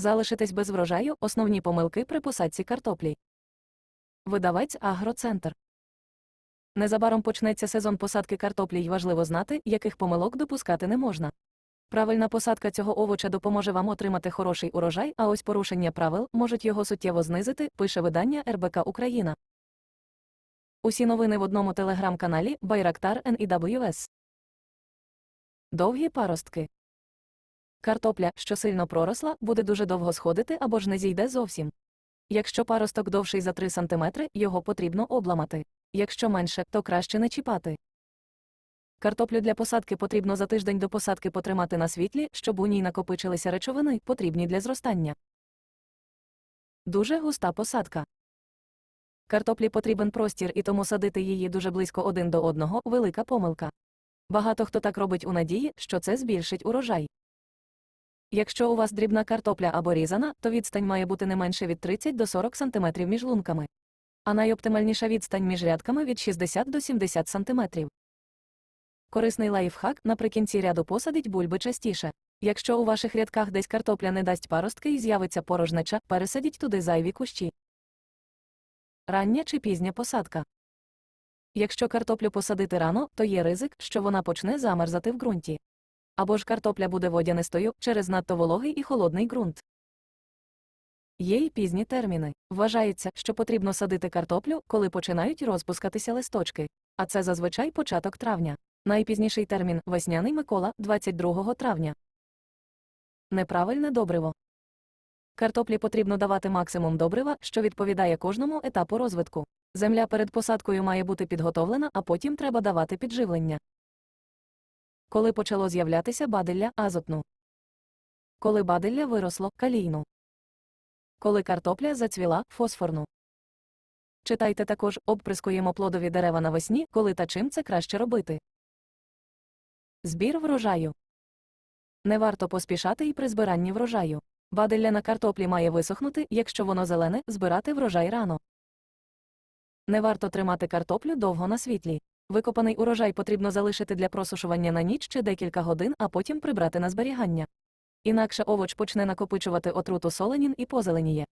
Залишитесь без врожаю основні помилки при посадці картоплі. Видавець Агроцентр. Незабаром почнеться сезон посадки картоплі й важливо знати, яких помилок допускати не можна. Правильна посадка цього овоча допоможе вам отримати хороший урожай, а ось порушення правил можуть його суттєво знизити, пише видання РБК Україна. Усі новини в одному телеграм-каналі Байрактар NEWS. Довгі паростки. Картопля, що сильно проросла, буде дуже довго сходити або ж не зійде зовсім. Якщо паросток довший за 3 см, його потрібно обламати. Якщо менше, то краще не чіпати. Картоплю для посадки потрібно за тиждень до посадки потримати на світлі, щоб у ній накопичилися речовини, потрібні для зростання. Дуже густа посадка. Картоплі потрібен простір і тому садити її дуже близько один до одного – велика помилка. Багато хто так робить у надії, що це збільшить урожай. Якщо у вас дрібна картопля або різана, то відстань має бути не менше від 30 до 40 см між лунками. А найоптимальніша відстань між рядками від 60 до 70 см. Корисний лайфхак наприкінці ряду посадить бульби частіше. Якщо у ваших рядках десь картопля не дасть паростки і з'явиться порожнеча, пересадіть туди зайві кущі. Рання чи пізня посадка. Якщо картоплю посадити рано, то є ризик, що вона почне замерзати в ґрунті. Або ж картопля буде водянистою через надто вологий і холодний ґрунт. Є й пізні терміни. Вважається, що потрібно садити картоплю, коли починають розпускатися листочки, а це зазвичай початок травня. Найпізніший термін весняний Микола 22 травня. Неправильне добриво. Картоплі потрібно давати максимум добрива, що відповідає кожному етапу розвитку. Земля перед посадкою має бути підготовлена, а потім треба давати підживлення. Коли почало з'являтися бадилля азотну. Коли бадилля виросло калійну. Коли картопля зацвіла фосфорну. Читайте також обприскуємо плодові дерева навесні, коли та чим це краще робити. Збір врожаю. Не варто поспішати і при збиранні врожаю. Бадилля на картоплі має висохнути, якщо воно зелене, збирати врожай рано. Не варто тримати картоплю довго на світлі. Викопаний урожай потрібно залишити для просушування на ніч чи декілька годин, а потім прибрати на зберігання. Інакше овоч почне накопичувати отруту соленін і позеленіє.